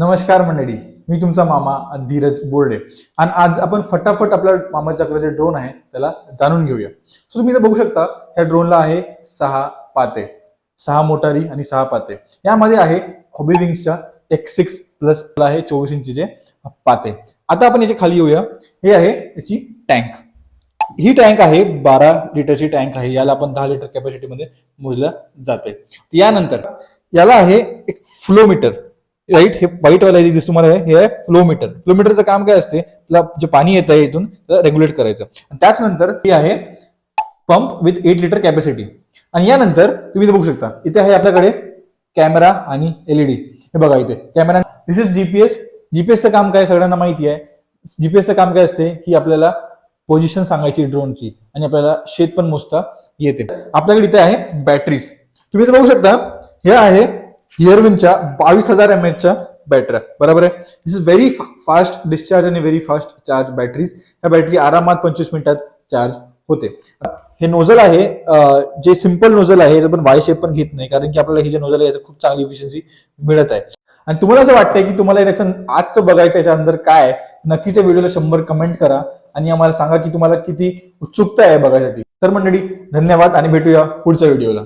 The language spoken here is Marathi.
नमस्कार मंडळी मी तुमचा मामा धीरज बोर्डे. आणि आज आपण फटाफट आपल्या चक्र चक्राचे ड्रोन आहे त्याला जाणून घेऊया. सो तुम्ही इथे बघू शकता या ड्रोनला आहे सहा पाते. सहा मोटारी आणि सहा पाते. यामध्ये आहे हॉबी विंग्सच्या टेक सिक्स प्लस आहे चोवीस इंचीचे पाते. आता आपण याच्या खाली येऊया. हे आहे याची टँक ही टँक आहे बारा लिटरची टँक आहे. याला आपण दहा लिटर कॅपॅसिटीमध्ये मोजल्या जाते यानंतर याला आहे एक फ्लोमीटर राईट हे व्हाईट वाला जे तुम्हाला हे आहे फ्लोमीटर फ्लोमीटरचं काम काय असते? जे पाणी येत आहे इथून रेग्युलेट करायचं. त्याच त्याचनंतर हे आहे pump with eight litre capacity आणि यानंतर तुम्ही बघू शकता इथे आहे आपल्याकडे कॅमेरा आणि एलईडी हे बघा इथे कॅमेरा दिस इज जीपीएस जीपीएसचं काम काय सगळ्यांना माहिती आहे. जीपीएसचं काम काय असते? की आपल्याला पोझिशन सांगायची ड्रोनची आणि आपल्याला शेत पण मोजता येते. आपल्याकडे इथे आहे बॅटरीज तुम्ही इथे बघू शकता हे आहे हिअरविनच्या बावीस हजार एम एचच्या बॅटऱ्या बरोबर आहे? This is very fast discharge आणि व्हेरी फास्ट चार्ज बॅटरीज ह्या बॅटरी आरामात पंचवीस मिनिटात चार्ज होते. हे नोझल आहे जे सिंपल नोझल आहे याचं पण वाय शेप पण घेत नाही कारण की आपल्याला हे जे नोझल आहे याचं खूप चांगली इफिशियन्सी मिळत आहे. आणि तुम्हाला असं वाटतंय की तुम्हाला याच्या आजचं बघायचं याच्या अंदर काय आहे, नक्कीच या व्हिडिओला शंभर कमेंट करा आणि आम्हाला सांगा की तुम्हाला किती उत्सुकता आहे बघायसाठी. तर मंडळी धन्यवाद आणि भेटूया पुढच्या व्हिडिओला